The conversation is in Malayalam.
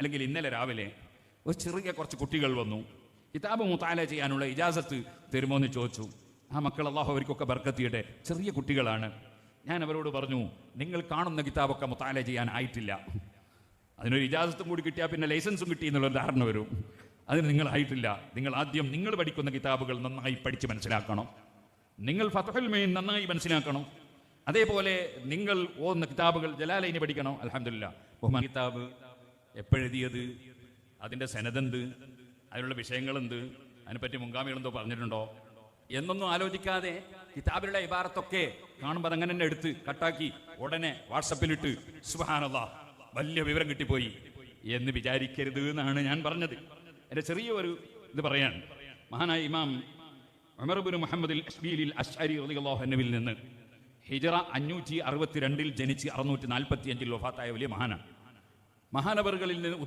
അല്ലെങ്കിൽ ഇന്നലെ രാവിലെ ഒരു ചെറിയ കുറച്ച് കുട്ടികൾ വന്നു. കിതാബ് മുത്താല ചെയ്യാനുള്ള ഇജാസത്ത് തരുമോ എന്ന് ചോദിച്ചു. ആ മക്കൾ അള്ളാഹു അവർക്കൊക്കെ ബർക്കത്തിയുടെ ചെറിയ കുട്ടികളാണ്. ഞാൻ അവരോട് പറഞ്ഞു നിങ്ങൾ കാണുന്ന കിതാബൊക്കെ മുത്താല ചെയ്യാൻ ആയിട്ടില്ല അതിനൊരു ഇജാസത്തും കൂടി കിട്ടിയാൽ പിന്നെ ലൈസൻസും കിട്ടി എന്നുള്ളൊരു ധാരണ വരും. അതിന് നിങ്ങളായിട്ടില്ല നിങ്ങൾ ആദ്യം നിങ്ങൾ പഠിക്കുന്ന കിതാബുകൾ നന്നായി പഠിച്ച് മനസ്സിലാക്കണം. നിങ്ങൾ ഫതഹുൽ നന്നായി മനസ്സിലാക്കണം. അതേപോലെ നിങ്ങൾ ഓന്ന കിതാബുകൾ ജലാലൈനി പഠിക്കണം. അലഹമില്ല ബഹുമാൻ കിതാബ് എപ്പോഴെഴുതിയത് അതിന്റെ സനതെന്ത്? അതിനുള്ള വിഷയങ്ങളെന്ത്? അതിനെപ്പറ്റി മുൻഗാമികളെന്തോ പറഞ്ഞിട്ടുണ്ടോ? എന്നൊന്നും ആലോചിക്കാതെ കിതാബിലുള്ള ഇബാറത്തൊക്കെ കാണുമ്പോൾ അതങ്ങനെ തന്നെ എടുത്ത് കട്ടാക്കി ഉടനെ വാട്സപ്പിലിട്ട് സുഹാനല്ല വലിയ വിവരം കിട്ടിപ്പോയി. എന്ന് വിചാരിക്കരുത് എന്നാണ് ഞാൻ പറഞ്ഞത്. എന്റെ ചെറിയ ഒരു ഇത് പറയാൻ. മഹാനായ ഇമാം ഉമർബുൻ മുഹമ്മദ് അഷ്ബീലിൽ അഷ്അരി അൻഹുവിൽ നിന്ന് ഹിജറ അഞ്ഞൂറ്റി അറുപത്തിരണ്ടിൽ ജനിച്ച് അറുന്നൂറ്റി നാൽപ്പത്തി അഞ്ചിൽ വഫാത്തായ വലിയ മഹാനാണ്. മഹാനവറുകളിൽ നിന്ന്